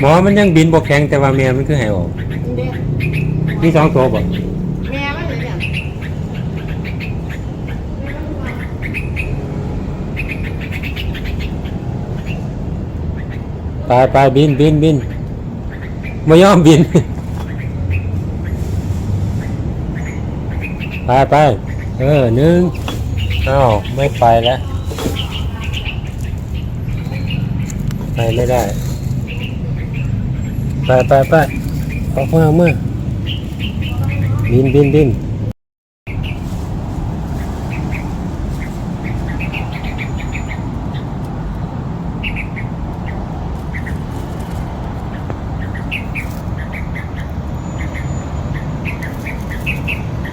หมอมันยังบินบกแข็งแต่ว่าแม่มันคือให้ออกเด็กมีสองตัวบ่แม่มันเลยเนี่ยไปไปบินบินบินไม่ยอมบิน ไปไปเออหนึ่งอ้าวไม่ไปแล้ว ไปไม่ได้ ไปไปไปออกมาออกมาบินบินบิน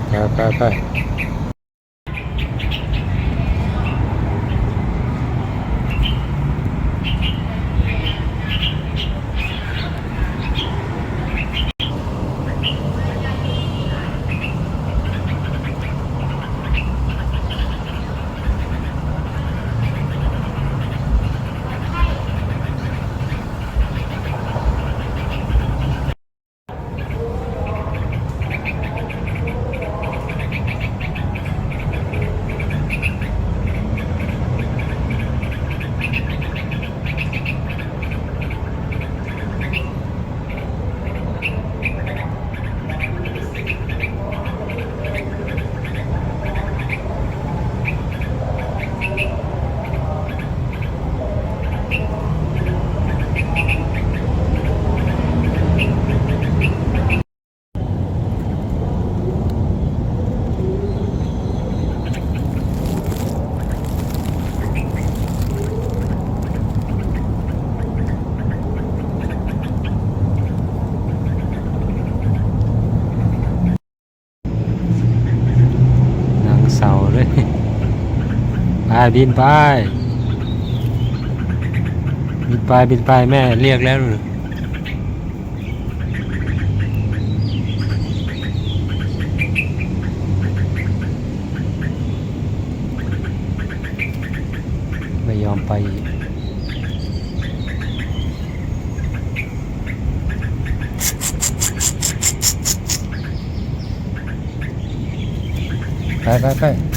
ไปไปไป บินไป บินไป บินไป แม่เรียกแล้วไม่ยอมไปไปไปไป